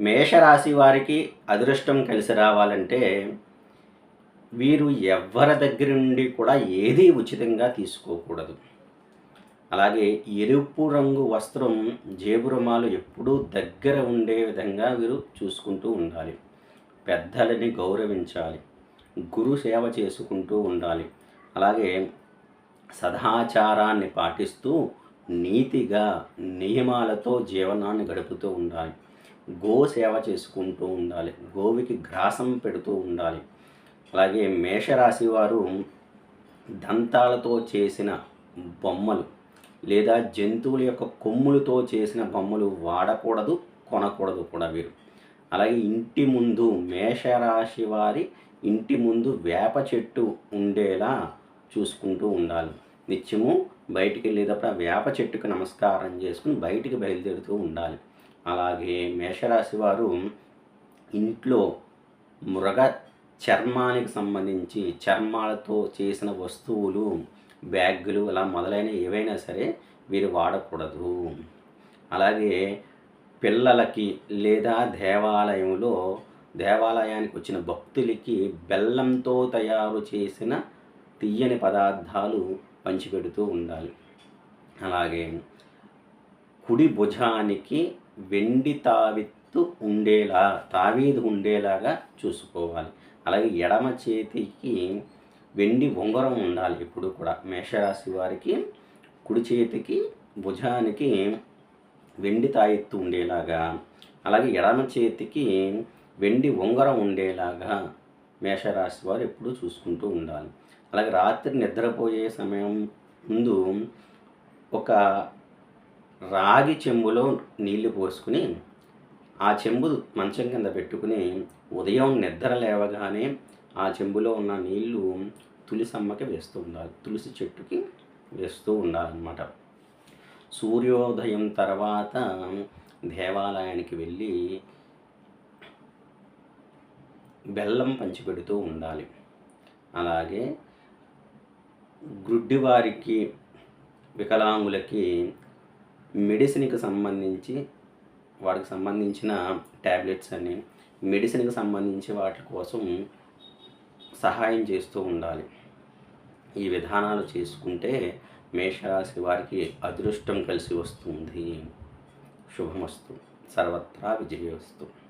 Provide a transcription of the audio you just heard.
మేషరాశి వారికి అదృష్టం కలిసి రావాలంటే వీరు ఎవరి దగ్గర నుండి కూడా ఏదీ ఉచితంగా తీసుకోకూడదు. అలాగే ఎరుపు రంగు వస్త్రం జేబు రుమాలు ఎప్పుడూ దగ్గర ఉండే విధంగా వీరు చూసుకుంటూ ఉండాలి. పెద్దలని గౌరవించాలి. గురు సేవ చేసుకుంటూ ఉండాలి. అలాగే సదాచారాన్ని పాటిస్తూ నీతిగా నియమాలతో జీవనాన్ని గడుపుతూ ఉండాలి. గో సేవ చేసుకుంటూ ఉండాలి. గోవికి గ్రాసం పెడుతూ ఉండాలి. అలాగే మేషరాశి వారు దంతాలతో చేసిన బొమ్మలు లేదా జంతువుల యొక్క కొమ్ములతో చేసిన బొమ్మలు వాడకూడదు కొనకూడదు కూడా వీరు. అలాగే ఇంటి ముందు మేషరాశి వారి ఇంటి ముందు వేప చెట్టు ఉండేలా చూసుకుంటూ ఉండాలి. నిత్యము బయటికి వెళ్ళేటప్పుడు ఆ వేప చెట్టుకు నమస్కారం చేసుకుని బయటికి బయలుదేరుతూ ఉండాలి. అలాగే మేషరాశి వారు ఇంట్లో మృగ చర్మానికి సంబంధించి చర్మాలతో చేసిన వస్తువులు బ్యాగులు అలా మొదలైన ఏవైనా సరే వీరు వాడకూడదు. అలాగే పిల్లలకి లేదా దేవాలయంలో దేవాలయానికి వచ్చిన భక్తులకి బెల్లంతో తయారు చేసిన తీయని పదార్థాలు పంచిపెడుతూ ఉండాలి. అలాగే కుడి భుజానికి వెండి తావిత్తు ఉండేలా తావీదు ఉండేలాగా చూసుకోవాలి. అలాగే ఎడమ చేతికి వెండి ఉంగరం ఉండాలి ఎప్పుడు కూడా. మేషరాశి వారికి కుడి చేతికి భుజానికి వెండి తాయెత్తు ఉండేలాగా. అలాగే ఎడమ చేతికి వెండి ఉంగరం ఉండేలాగా మేషరాశి వారు ఎప్పుడూ చూసుకుంటూ ఉండాలి. అలాగే రాత్రి నిద్రపోయే సమయం ముందు ఒక రాగి చెంబులో నీళ్ళు పోసుకుని ఆ చెంబు మంచం కింద పెట్టుకుని ఉదయం నిద్ర లేవగానే ఆ చెంబులో ఉన్న నీళ్ళు తులసమ్మకి వేస్తూ ఉండాలి. తులసి చెట్టుకి వేస్తూ ఉండాలన్నమాట. సూర్యోదయం తర్వాత దేవాలయానికి వెళ్ళి బెల్లం పంచిపెడుతూ ఉండాలి. అలాగే గుడ్డివారికి వికలాంగులకి మెడిసిన్కి సంబంధించి వాటికి సంబంధించిన ట్యాబ్లెట్స్ అని మెడిసిన్కి సంబంధించి వాటి కోసం సహాయం చేస్తూ ఉండాలి. ఈ విధానాలు చేసుకుంటే మేషరాశి వారికి అదృష్టం కలిసి వస్తుంది. శుభమస్తు. సర్వత్రా విజయవస్తు